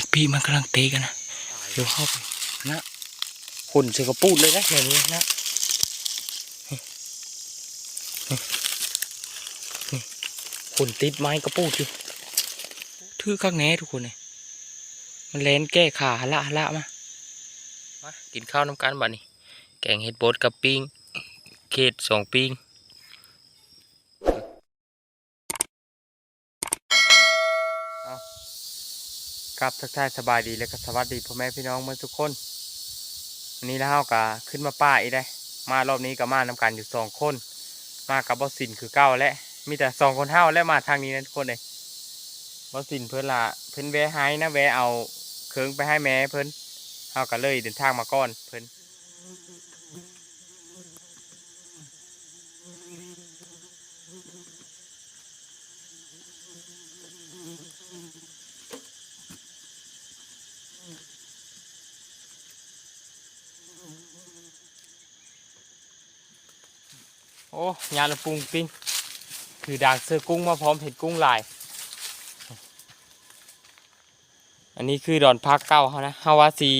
เสียงปีมันกำลังเตะกันนะเดี๋ยวเข้าไปนะหุ่นเสือกระปูดเลยนะแบบนี้นะนี่นี่หุ่นติดไม้กระปูดอยู่ทื่อข้างแหน่ทุกคนเลยมันแลนแก้ขาหละหละมามากินข้าวน้ำกันบ้านี่แกงเห็ดบดกับปิ้งเขตสองปิ้ง ครับทักทายสบายดีและก็สวัสดีพ่อแม่พี่น้องเมื่อทุกคนวันนี้แล้วเฮากะขึ้นมาป้าอีกได้ มารอบนี้กับมานำกันอยู่สองคน มากับบอสสินคือเก้าและ มีแต่สองคนเท่าและมาทางนี้นะทุกคนเลยบอสสินเพื่อนละเพิ่นแวะให้นะแวะเอาเคืองไปให้แม่เพิ่นเฮาก็เลยเดินทางมาก่อนเพิ่น อ้ยาละปรุงปิ้งคือด่างเสือกุ้งมาพร้อมเห็ดกุ้งลาย อันนี้คือดอนพักเก้าเขานะเฮาว่าสี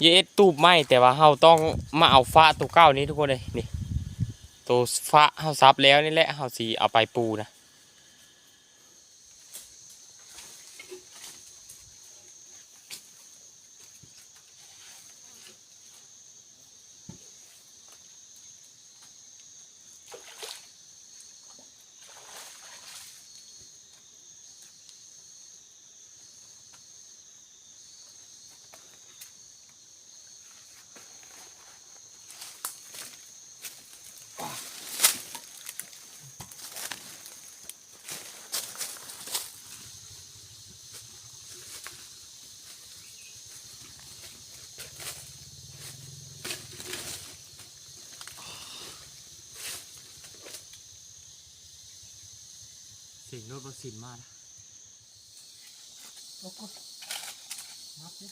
เยสตูบไม่แต่ว่าเฮาต้องมาเอาฟ้าตัวเก้านี้ทุกคนเลยนี่ตัวฟ้าเฮาซับแล้วนี่แหละเฮาสีเอาไปปูนะ สีงรถวัคซีนมากนะโอ้โหนับดิ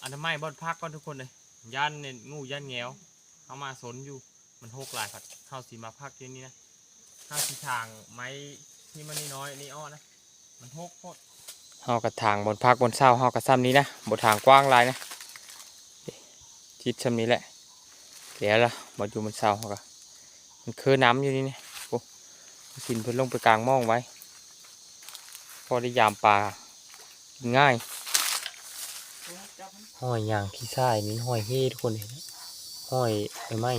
นั้นไม่บอนพักก่อนทุกคนเลยย่านเนี่ยงูย่านแงวเอามาสนอยู่มันหกหลายผัดเฮาสีมาพักที่นี่นะเฮาสีทางไม้ที่มันน้อยนี่อ้อนะมันหกโคตรเฮากระถางบนพักบนเศร้าเฮากระซ้ำนี้นะบนทางกว้างลายนะชิดซ้ำนี้แหละเดี๋ยวละบนอยู่บนเศร้าเฮากะมันคือน้ำอยู่นี่นี่โอ้สินเพิ่นลงไปกลางม่องไว้ พอได้ยามปลากินง่าย ห้อยยางขี้ทรายนี่ห้อยเฮ่ทุกคนเห็นไหมห้อยไม้ไม้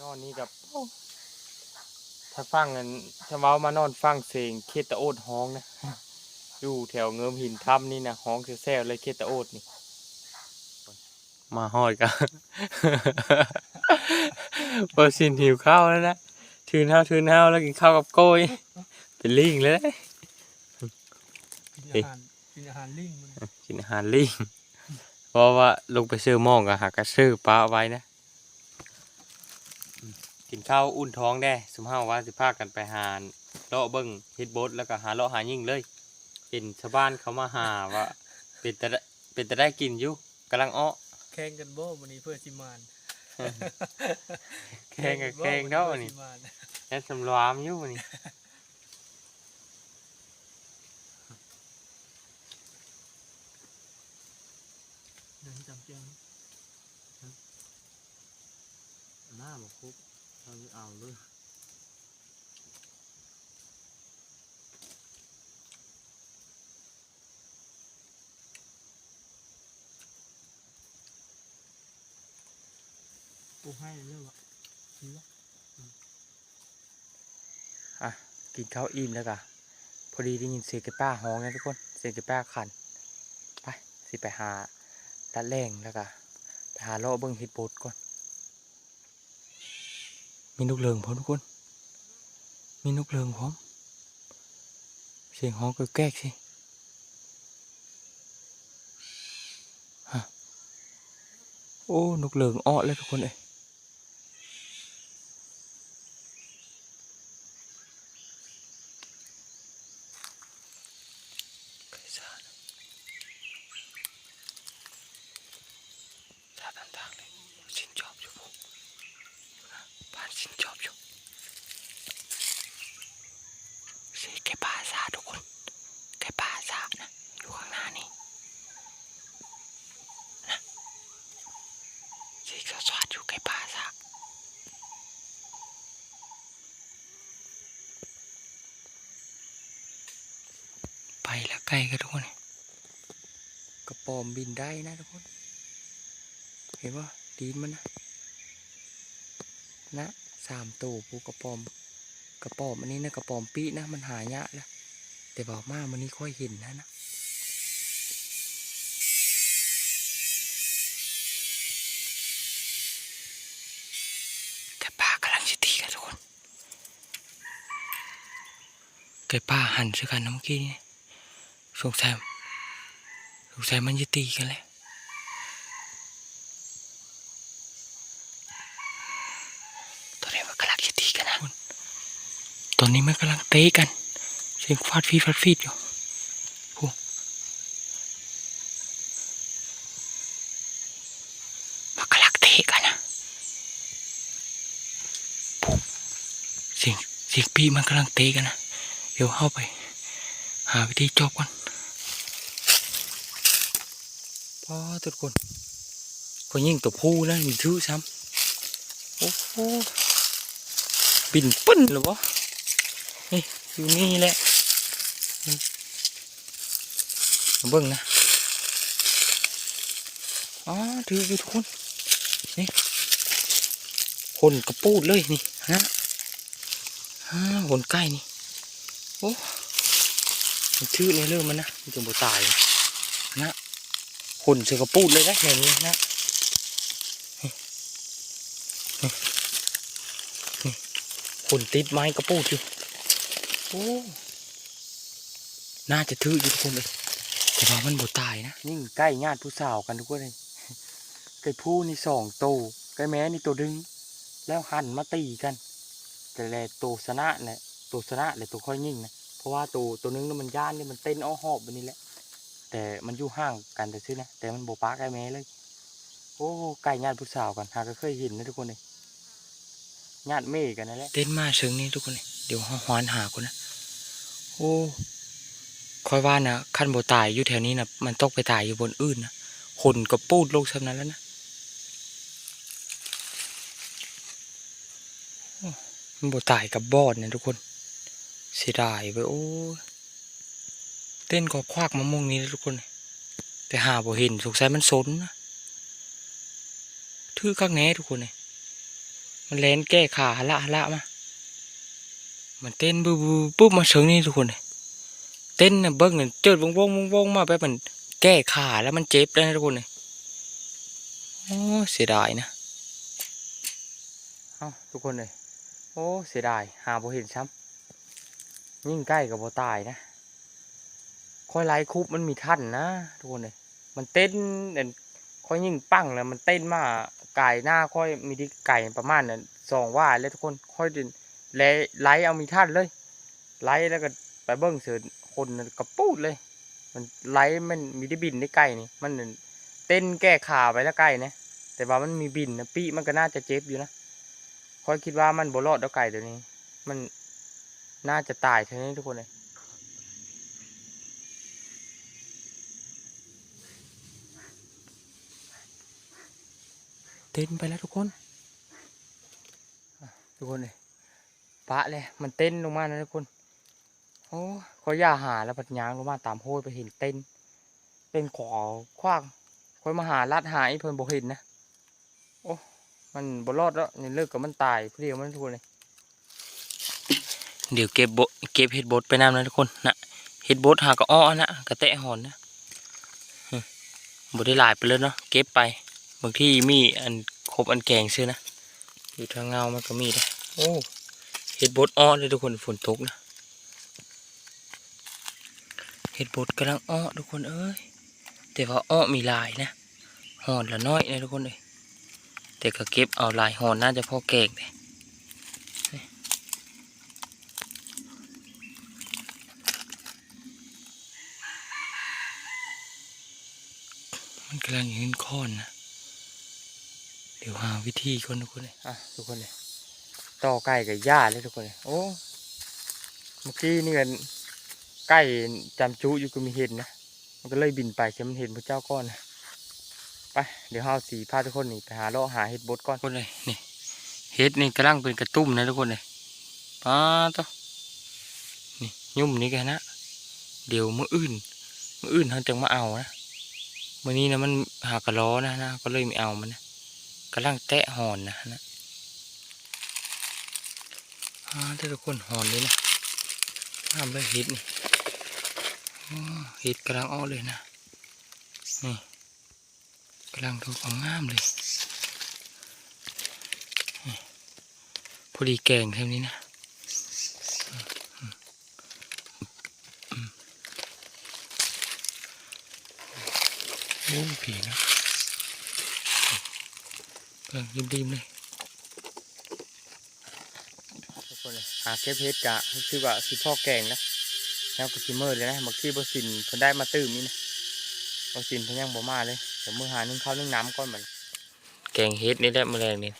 นอนนี่กับถ้าฟังกันถ้าเว้ามานอนฟังเสียงเคตะโอดฮ้องนะอยู่แถวเงิมหินถ้ำนี่นะฮ้องแซ่ๆเลยเคตะโอดนี่ มาหอดกันพอสินหิวข้าวแล้วนะทืนข้าวทืนข้าวแล้วกินข้าวกับโก้ยเป็นลิงเลยนะกินอาหารกินอาหารลิงมันกินอาหารลิงเพราะว่าลงไปซื้อหมองกับหากระซื้อปลาเอาไว้นะอืมกินข้าวอุ่นท้องได้สมห้าว่าสิพากันไปหาเลาะเบิ้งเฮ็ดโบสแล้วก็หาเลาะหายิ่งเลยเห็นชาวบ้านเขามาหาว่า เป็นแต่ได้เป็นแต่ได้กินอยู่กำลังอ้อ แข่งกันบ่วันนี้เพื่อสิมานแข่งกับแข่งเนาะพื่อนี่สิมานแค่สำรวามอยู่นี่เดินจำแจ้งหน้าบอกคุบเราจะเอาเลยูให้เรื่องวะดีวะกินข้าวอิ่มแล้วกะพอดีได้ยินเสียงแกป้าฮ้องนะทุกคน เสียงแกป้าขัน ไป สิไปหาดัดแรงแล้วกะไปหาเลาะเบิ้งเห็ดโบดก่อน มีนกเลิงพร้อมทุกคน มีนกเลิงพร้อม เสียงฮ้องก็แก๊กสิฮะโอ้ นกเหลิงอ้อแล้วทุกคนเอ้ย ไก่ซ่านะซ่าตามทางเลยชินจอบอยู่ผมนะบ้านชินจอบอยู่เสียแกป่าซาทุกคนแกป่าซานะอยู่ข้างหน้านี่นะเสียเขาสวาดอยู่แกป่าซา ไปแล้วไกล้กันทุกคนกระปอมบินได้นะทุกคน เห็นว่าดีนมันนะนะสามตัวปูกระปอม กระปอมอันนี้นะกระปอมปีนะมันหายากแล้วแต่บอกมามันนี้ค่อยเห็นนะนะไก่ป่ากำลังจะตีกันทุกคนไก่ป่าหันส่กันนะเมื่อกี้นี่ สงสัยสงสัยมันจะตีกันแล้วตอนนี้มันกำลังจะตีกันนะคุณตอนนี้มันกำลังเตะกันเสียงฟาดฟีดฟาดฟีดอยู่พูมันกำลังเตะกันนะพูเสียงเสียงปีมันกำลังเตะกันนะเดี๋ยวเข้าไป หาวิธีจบก่อน พอทุกคนพอยิ่งตัวผู้นะมีทื่อซ้ำโอ้โหบินปึ้นเลยวะนี่อยู่นี่แหละมาเบิ่งนะอ๋อถืออยู่ทุกคนนี่คนกระปูดเลยนี่ฮะฮะคนใกล้นี่โอ้ชื่อเลยเริ่มมันนะมันจะบ่ตายนะ คนเสือกระปูดเลยนะอย่างนี้นะนี่นี่นี่คนติดไม้กระปูดอยู่โอ้น่าจะถืออยู่ทุกคนเลยแต่ว่ามันบ่ตายนะนี่ใกล้ญาติผู้สาวกันทุกคนเลยไก่ผู้นี่สองโตวไก่แม้นี่ตัวดึง แล้วหันมาตีกันแต่แลตัวชนะเนี่ยตัวชนะเลยตัวค่อยยิ่งนะเพราะว่าตัวตัวนึงน่ะมันย่านนี่มันเต้นอ้อหอบแบบนี้แหละ แต่มันอยู่ห่างกันแต่ซื้อนะแต่มันโบป้าไก่แม่เลย โอ้ไก่ญาติผู้สาวกันหาก็เคยเห็นนะทุกคนเลยญาติเม่กันนั่นแหละเต้นมาเชิงนี้ทุกคนเลยเดี๋ยวหอนหาคนนะโอ้คอยว่านะขั้นโบตายอยู่แถวนี้นะมันตกไปตายอยู่บนอื่นนะคนก็ปูดลงซ้ำนั้นแล้วนะโอ้มันโบตายกับบอดเนี่ยทุกคนเสียดายไปโอ้ เต้นก็ควักมะม่วงนี้เลยทุกคน แต่หาบ่เห็นสงสัยมันสนนะทื่อข้างแหน่ทุกคนเลยมันแลนแก้ขาละละมา มันเต้นบูบูปุ๊บมาเชิงนี่ทุกคนเลยเต้นน่ะเบิ้งเนี่ยเจิดวงวงวงวงมาแบบมันแก้ขาแล้วมันเจ็บแล้วนะทุกคนเลยโอ้เสียดายนะเอาทุกคนเลยโอ้เสียดายหาบ่เห็นซ้ำยิ่งใกล้กับบ่ตายนะ ค่อยไล่คุบมันมีท่านนะทุกคนเลยมันเต้นเด่นค่อยยิ่งปั้งเลยมันเต้นมากไก่หน้าค่อยมีที่ไก่ประมาณนั้นสองว่าแล้วทุกคนค่อยเดินไล่ไล่เอามีท่านเลยไล่แล้วก็ไปเบิ้งเสือคนกระปูดเลย มันไล่มันมีได้บินได้ไก่นี่มันเต้นแก้ขาไปแล้วไก่นะแต่ว่ามันมีบินนะปีมันก็น่าจะเจ็บอยู่นะค่อยคิดว่ามันบรอดแล้วไก่ตัวนี้ มันน่าจะตายเท่านี้ทุกคนเลย เต้นไปแล้วทุกคนอะทุกคนเลยปะเลยมันเต้นลงมานะทุกคนโอ้เขาย่าหาแล้วพัดยางลงมาตามโห้ยไปเห็นเต้นเต้นขอคว้างคอยมาหาลัดหายเพิ่นบ่เห็นนะโอ้มันบ่รอดแล้วนี่เลิกกับมันตายเพลียวมันทุกคนเลยเดี๋ยวเก็บโบเก็บเห็ดบดไปน้ำนะทุกคนนะเห็ดบดหากระอ้อนะกระแตะหอนนะอืมบ่ได้หลายไปเลยเนาะเก็บไป บางที่มีอันครบอันแกงซื้อนะอยู่ทางเงามันก็มีนะโอ้เห็ดบดอ้อเลยทุกคนฝนตกนะเห็ดบดกำลังอ้อทุกคนเอ้ยแต่ว่าอ้อมีลายนะหอนละน้อยนะทุกคนเลยแต่ก็เก็บเอาลายหอนน่าจะพอแกงเลยมันกำลังยืนค้อนนะ เดี๋ยวหาวิธีคนทุกคนเลยอะทุกคนเลยต่อไก่กับหญ้าเลยทุกคนเลยโอ้เมื่อกี้นี่กันไก่จำจุอยู่ก็มีเห็นนะมันก็เลยบินไปใช่มันเห็นพระเจ้าก้อนนะไปเดี๋ยวเฮาสีพาทุกคนนี่ไปหาเลาะหาเห็ดบดก่อนคนเลยนี่เห็ดนี่กำลังเป็นกระตุ้มนะทุกคนเลยป้าต่อนี่ยุ่มนี่กันนะเดี๋ยวมื่ออื่นมื่ออื่นเขาจะมาเอานะมื่อนี้นะมันหากระล้อนะนะก็เลยไม่เอามันนะ กำลังแตะหอนนะนะอ่าทุกคนหอนเลยนะทำเลยเห็ดนี่อ้อเห็ดกำลังอ้อเลยนะ นี่กำลังดูความงามเลยพอดีแกงเท่านี้นะมอืมอืมโอ้ผีนะ กำลังริมๆเลยทุกคนเลยหาเก็บเห็ดกะคือว่าสิพ่อแกงนะแล้วก็ชิมเมอร์เลยนะบางทีบสินเพิ่นได้มาตื้มนี่นะบางสินเพิ่นยังบ่มาเลยเดี๋ยวมือหานึ่งข้าวนึ่งน้ำก่อนมันแกงเฮ็ดนี่แหละมื้อแรงนี่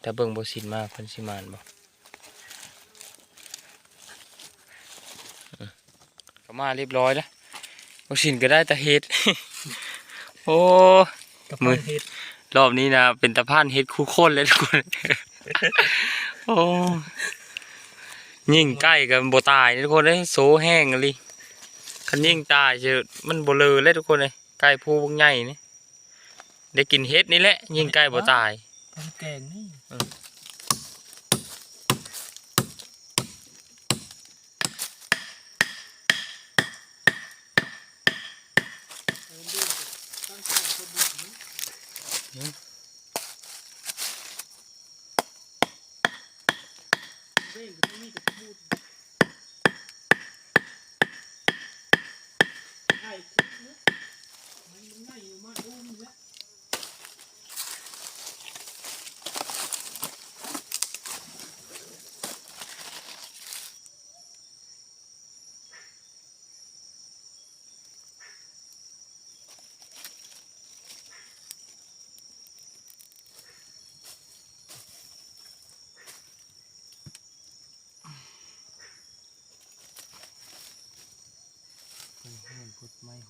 แต่เบิ่งบ่สินมาเพิ่นสิมานบ่อืมก็มาเรียบร้อยแล้วบ่สินก็ได้แต่เฮ็ดโอ้ กับมือเห็ดรอบนี้นะเป็นตะพานเฮ็ดคู่คนเลยทุกคน โอ้ยิ่งใกล้กันบ่ตายทุกคนเลยโซแห้งเลยคันยิ่งตายเจอมันบ่เลอเลยทุกคนเลยไก่ผู้บงใหญ่นี่ได้กินเฮ็ดนี่แหละ ยิ่งไก่บ่ตายทำแกงนี่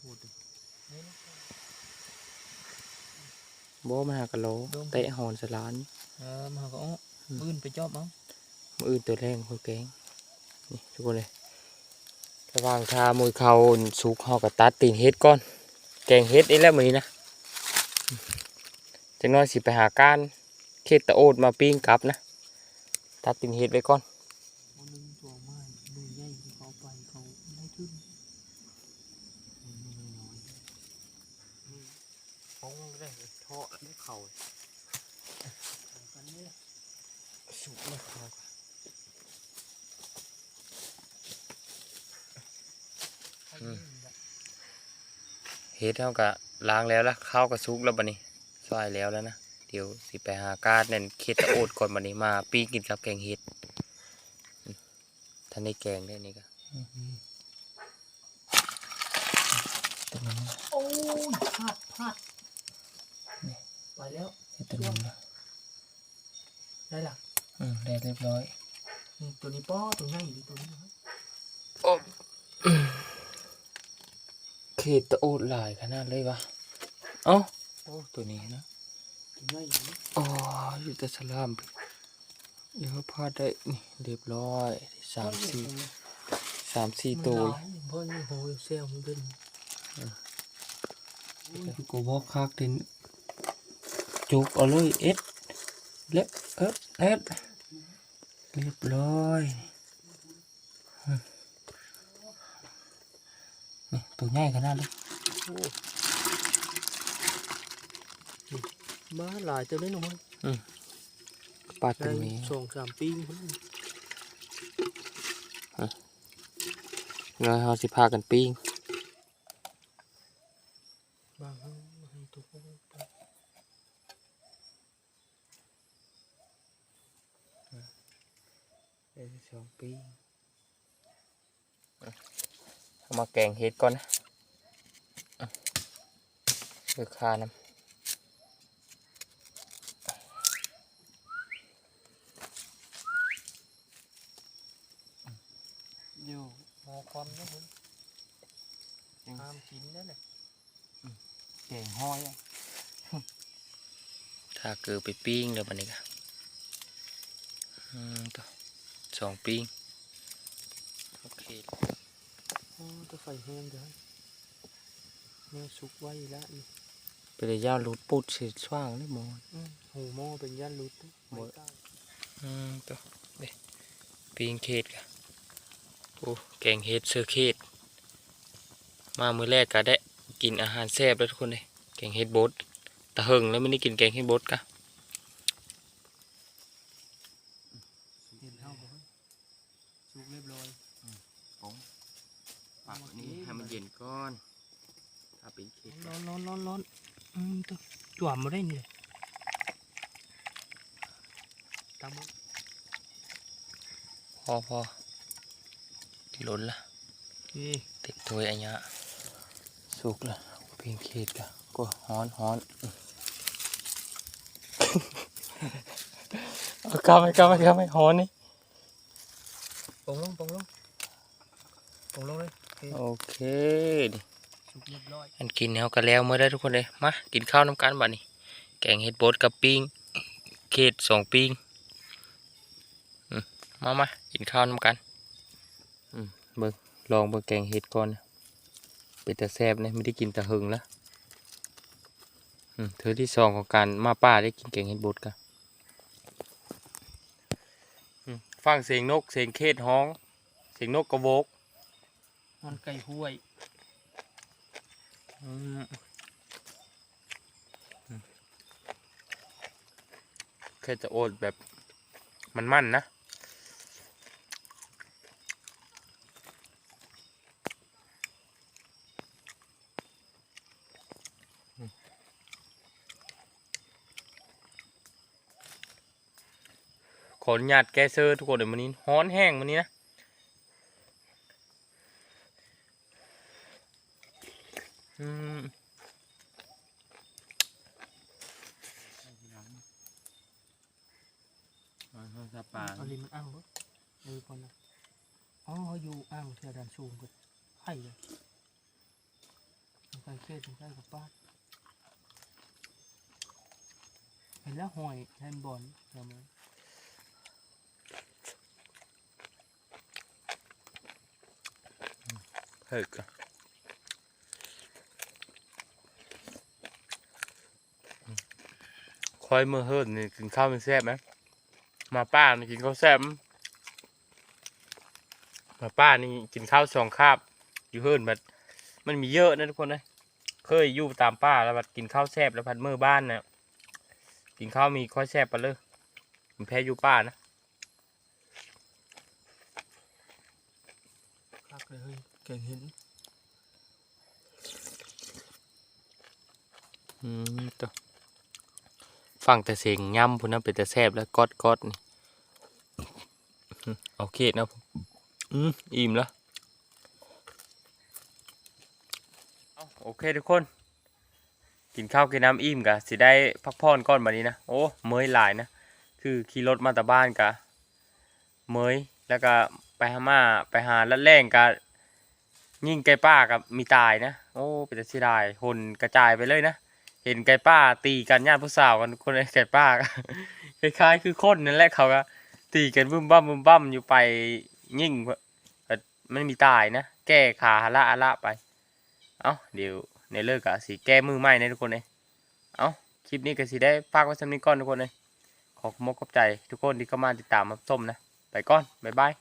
อืมบ่มาหากะโหลเตะหอนสลานเออมาก็อ้อปืนไปจอบเอามืออื่นตัวแรงคนแกงนี่ทุกคนเลยระหว่างทามือเขาสุกเฮาก็ตัดตีนเฮ็ดก่อน แกงเฮ็ดนี่แหละมื้อนี้นะจังน้อยสิไปหาการเขตตะโอดมาปิ้งกลับนะ ตัดตีนเฮ็ดไว้ก่อนคนนึงตัวไม้ดูใหญ่ที่เขาไปเขาได้ขึ้น ฟงได้ท่อได้เข่า กันนี่แหละ สุกไม่เข่า เฮ็ดเท่ากับล้างแล้วละข้าวกับซุกแล้วบัดนี้ซอยแล้วแล้วนะเดี๋ยวสิไปหาการนั่นเขตตะโอดก่อนบัดนี้มาปิ้งกินกับแกงเฮ็ดอืมท่านได้แกงได้นี่ก็ตรงนั้นนะโอ้ยพลาดพลาดไปแล้วเฮ็ดตรงนั้นนะได้ละอืมได้เรียบร้อยนี่ตัวนี้ป้อตัวใหญ่ดีตัวนี้นะครับ เขตตะโอดหลายขนาดเลยวะเอ้าโอ้ตัวนี้นะตัวใหญ่อยู่นี่อ๋ออยู่แต่สลามไปเดี๋ยวพาได้นี่เรียบร้อยสามสี่สามสี่ตัวมันหลายเพราะนี่โหยเซลมันเป็นโอ้ยกูบอกคักดินจุกเอาเลยเอ็ดเล็บเอ็ดเอ็ดเรียบร้อยอืม นี่ตัวใหญ่ขนาดเลยมาหลายเจ้าเลยหนุ่มปลาได้ตัวนี้สองสามปีพุ่นแล้วเราสิพากันปิ้งบางครั้งให้ทุกคนไปได้สองปิ้งเอา มาแกงเห็ดก่อนนะอะเลือกคาน้อยู่หอความนะพุ่นห้ามกินนั่นแหละำแกงห้อยอะถ้าเกิดไปปิ้งเดี๋ยวบันนี้ก็อืมต่อสองปิ้งโอเค อ๋อถ้าไฟแห้งเดี๋ยวแม่สุกไว้แล้วนี่ไปเลยย่ารูดปุดสิช่วางนี่หมอนอืมหูหม้อเป็นย่านรุดไม่ใต้อืมตัวเด็ปีงเขตกะโอ้แกงเห็ดเสือเขตมามือแรกก็ได้กินอาหารแซ่บแล้วทุกคนเลยแกงเห็ดบดตะเหิงแล้วไม่ได้กินแกงเห็ดบดกะ เห็นเท่าบ่เฮ้ยสุกเรียบร้อย ผมปากนี้ให้มันเย็นก่อนถ้าเป็นเขต ร้อนร้อนร้อนร้อนอืมตัว จวมมาได้นี่เลยตามมาพอพอที่ล้นละนี่เต็มถ้วยอันเนี้ยสุกละปีงเขตกะก็ฮ้อนฮ้อนเอากำไปกำไปกำไปฮ้อนนี่ปองลงปองลงปองลงเลยโอเคโอเคดิสุกเรียบร้อยอันกินแล้วก็แล้วเมื่อได้ทุกคนเลยมากินข้าวน้ำกันบัดนี้ แกงเห็ดบดกับปิ้งเขตสองปิ้งอืมมามากินข้าวน้ำกันอืมเบิ่งลองเบิ่งแกงเห็ดก่อนนะเป็นแต่แซ่บนะไม่ได้กินแต่หึงแล้วอืมเธอที่สองของการมาป้าได้กินแกงเห็ดบดกันอืมฟังเสียงนกเสียงเขตฮ้อง เสียงนกกระโวกมันไก่ห้วย อืมอืม แค่จะโอดแบบมันมั่นนะ ขออนุญาตแก้เซอร์ทุกคนเดี๋ยววันนี้ฮ้อนแห้งวันนี้นะ อืม เอาสปาเอาลิมมันอ้างบ่เออก่อนนะอ๋อเขาอยู่อ้างเทียดันสูงก็ไผ่เลยมันไก่เครียดมันไก่กับป้าดเห็นแล้วหอยแทนบอลเดี๋ยวมันเฮ้ยก็คอยมือเฮิร์นนี่กินข้าวมันแซ่บไหม มาป้านี่กินข้าวแซ่บมั้ยมาป้านี่กินข้าวสองคาบ อยู่เฮิร์นแบบมันมีเยอะนะทุกคนนะเคยอยู่ตามป้าแล้วบัดกินข้าวแซ่บแล้วพัดมือบ้านเนี่ยกินข้าวมีข้อยแซ่บไปเลยผมแพ้อยู่ป้านะคักเลยเฮ้ยเก่งเห็นอืมตัวฟังแต่เสียงย่ำพุ่นนะเป็นแต่แซบแล้วกอดกอดนี่อืม เอาเขตนะผมอืมอิ่มแล้วเอาโอเคทุกคน กินข้าวกินน้ำอิ่มกะสิได้พักผ่อนก่อนบัดนี้นะ โอ้เมยหลายนะ คือขี่รถมาแต่บ้านกะเมยแล้วก็ไปหามาไปหาลัดแรงกะยิ่งไก่ป้ากับมีตายนะ โอ้เป็นแต่เสียดายหนกระจายไปเลยนะ เห็นไก่ป้าตีกันญาติผู้สาวกันคนไอ้ไก่ป้าก็คล้ายๆคือคนนั่นแหละเขาก็ ตีกันบึ้มบ้ามบึ้มบ้ามอยู่ไปยิ่งแต่มันมีตายนะ แก้ขาฮาละอาละไป เอ้าเดี๋ยวในเลิกอะสิแก้มือใหม่นะทุกคนเลยเอ้าคลิปนี้ก็สิได้ฝากไว้สำนี้ก่อนทุกคนเลยขอขอบคุณขอบใจทุกคนที่เข้ามาติดตามมาชมนะ ไปก่อน บ๊ายบาย